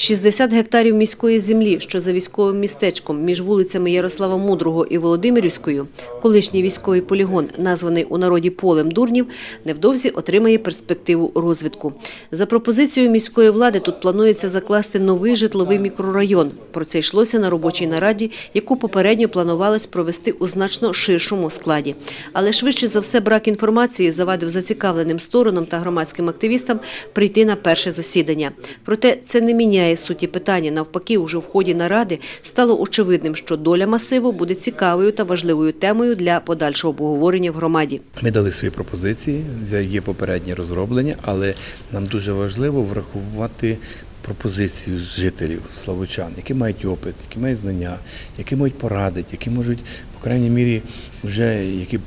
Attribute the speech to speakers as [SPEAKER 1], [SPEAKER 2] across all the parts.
[SPEAKER 1] 60 гектарів міської землі, що за військовим містечком між вулицями Ярослава Мудрого і Володимирівською, колишній військовий полігон, названий у народі полем дурнів, невдовзі отримає перспективу розвитку. За пропозицією міської влади тут планується закласти новий житловий мікрорайон. Про це йшлося на робочій нараді, яку попередньо планувалось провести у значно ширшому складі. Але швидше за все брак інформації завадив зацікавленим сторонам та громадським активістам прийти на перше засідання. Проте це не міняє суті питання. Навпаки, уже в ході наради стало очевидним, що доля масиву буде цікавою та важливою темою для подальшого обговорення в громаді.
[SPEAKER 2] Ми дали свої пропозиції, є попередні розроблення, але нам дуже важливо врахувати пропозицію жителів славучан, які мають опит, які мають знання, які можуть порадити, які можуть, по крайній мірі, вже які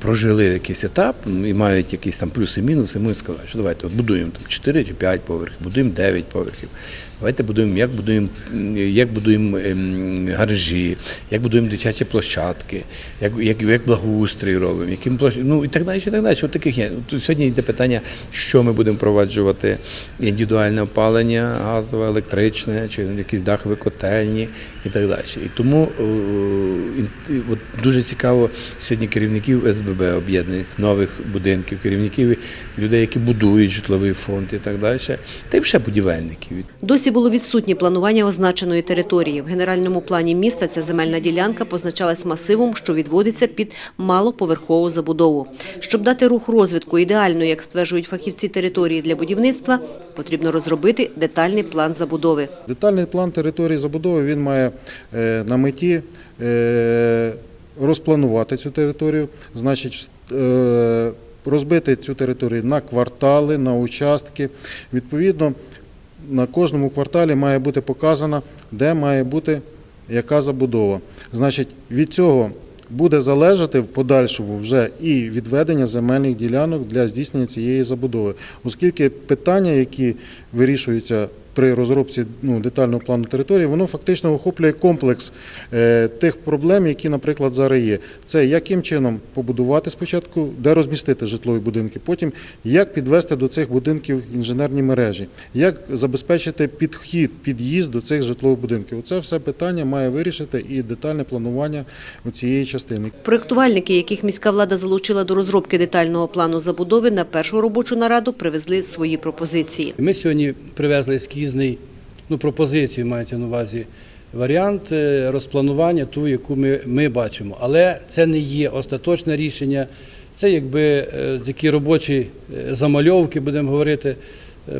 [SPEAKER 2] прожили якийсь етап і мають якісь там плюси-мінуси, ми сказали, що давайте от будуємо там 4 чи 5 поверхів, будуємо 9 поверхів. Давайте будуємо, як будуємо, як будуємо ем, гаражі, як будуємо дитячі площадки, як, як, як благоустрій робимо, яким площ... ну і так далі, і так далі. От таких є. Тут сьогодні йде питання, що ми будемо впроваджувати індивідуальне опалення, газове, електричне, чи якісь дахові котельні і так далі. І тому ін- от дуже цікаво сьогодні керівників СББ об'єднаних нових будинків, керівників людей, які будують житловий фонд і так далі, та й ще будівельників.
[SPEAKER 1] Досі було відсутнє планування означеної території. В генеральному плані міста ця земельна ділянка позначалась масивом, що відводиться під малоповерхову забудову. Щоб дати рух розвитку ідеально, як стверджують фахівці території для будівництва, потрібно розробити детальний план забудови.
[SPEAKER 3] Детальний план території забудови він має е, на меті е, розпланувати цю територію, значить, е, розбити цю територію на квартали, на участки. Відповідно, на кожному кварталі має бути показано, де має бути яка забудова. Значить, від цього буде залежати в подальшому вже і відведення земельних ділянок для здійснення цієї забудови, оскільки питання, які вирішуються при розробці ну, детального плану території, воно фактично охоплює комплекс е, тих проблем, які, наприклад, зараз є. Це яким чином побудувати спочатку, де розмістити житлові будинки, потім як підвести до цих будинків інженерні мережі, як забезпечити підхід, під'їзд до цих житлових будинків. Оце все питання має вирішити і детальне планування цієї частини.
[SPEAKER 1] Проєктувальники, яких міська влада залучила до розробки детального плану забудови, на першу робочу нараду привезли свої пропозиції.
[SPEAKER 4] Ми сьогодні привезли ескізний, ну, пропозицію мається на увазі, варіант е, розпланування, ту, яку ми, ми бачимо. Але це не є остаточне рішення, це якби е, такі робочі е, замальовки, будемо говорити,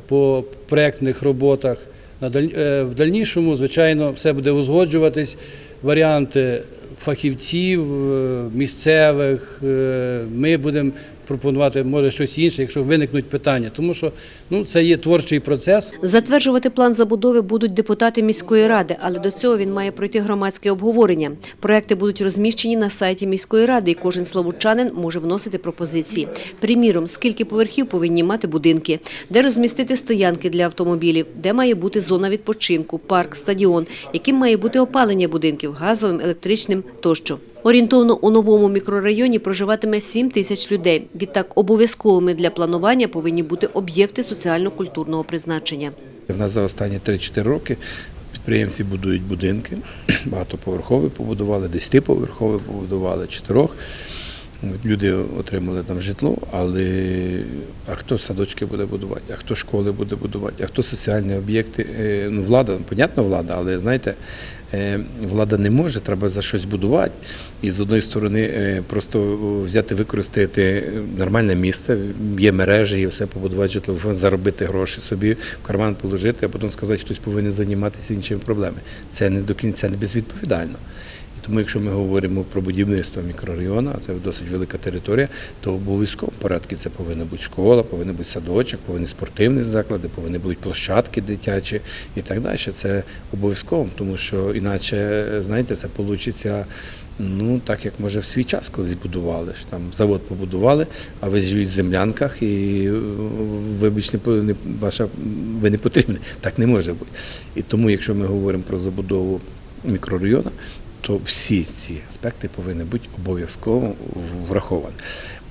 [SPEAKER 4] по проєктних роботах. В дальнішому, звичайно, все буде узгоджуватись. Варіанти фахівців місцевих. Ми будемо пропонувати може щось інше, якщо виникнуть питання, тому що ну це є творчий процес.
[SPEAKER 1] Затверджувати план забудови будуть депутати міської ради, але до цього він має пройти громадське обговорення. Проекти будуть розміщені на сайті міської ради, і кожен славучанин може вносити пропозиції. Приміром, скільки поверхів повинні мати будинки, де розмістити стоянки для автомобілів, де має бути зона відпочинку, парк, стадіон, яким має бути опалення будинків газовим, електричним тощо. Орієнтовно у новому мікрорайоні проживатиме 7 тисяч людей. Відтак обов'язковими для планування повинні бути об'єкти соціально-культурного призначення.
[SPEAKER 2] В нас за останні 3-4 роки підприємці будують будинки, багатоповерхові побудували, 10-поверхові побудували, 4. От Люди отримали там житло, але а хто садочки буде будувати, а хто школи буде будувати, а хто соціальні об'єкти. Е, Ну, влада, понятно, влада, але знаєте, влада не може, треба за щось будувати. І з одної сторони е, просто взяти, використати нормальне місце, є мережі і все побудувати житловий заробити гроші собі в карман положити, а потім сказати, хтось повинен займатися іншими проблемами. Це не до кінця не безвідповідально. Тому, якщо ми говоримо про будівництво мікрорайону, а це досить велика територія, то в обов'язковому порядку це повинна бути школа, повинен бути садочок, повинні спортивні заклади, повинні бути площадки дитячі і так далі. Це обов'язково, тому що іначе, знаєте, це вийде. Ну, так як може в свій час колись будували. що Там завод побудували, а ви живіть в землянках і е, вибач, по- не ваша ви не потрібні. Так не може бути. І тому, якщо ми говоримо про забудову мікрорайону, то всі ці аспекти повинні бути обов'язково враховані.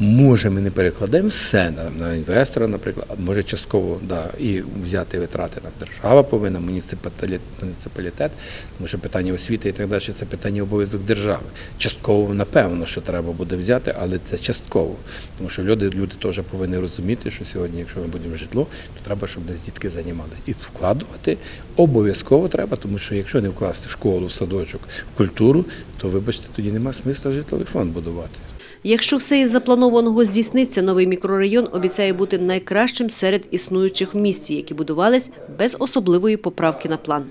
[SPEAKER 2] Може, ми не перекладемо все на, на інвестора, наприклад, може частково да, і взяти витрати на держава повинна, муніципалітет, тому що питання освіти і так далі це питання обов'язок держави. Частково, напевно, що треба буде взяти, але це частково. Тому що люди, люди теж повинні розуміти, що сьогодні, якщо ми будемо житло, то треба, щоб десь дітки займалися. І вкладувати обов'язково треба, тому що якщо не вкласти в школу, в садочок, в культуру, то вибачте, тоді нема смисла житловий фонд будувати.
[SPEAKER 1] Якщо все із запланованого здійсниться, новий мікрорайон обіцяє бути найкращим серед існуючих в місті, які будувались без особливої поправки на план.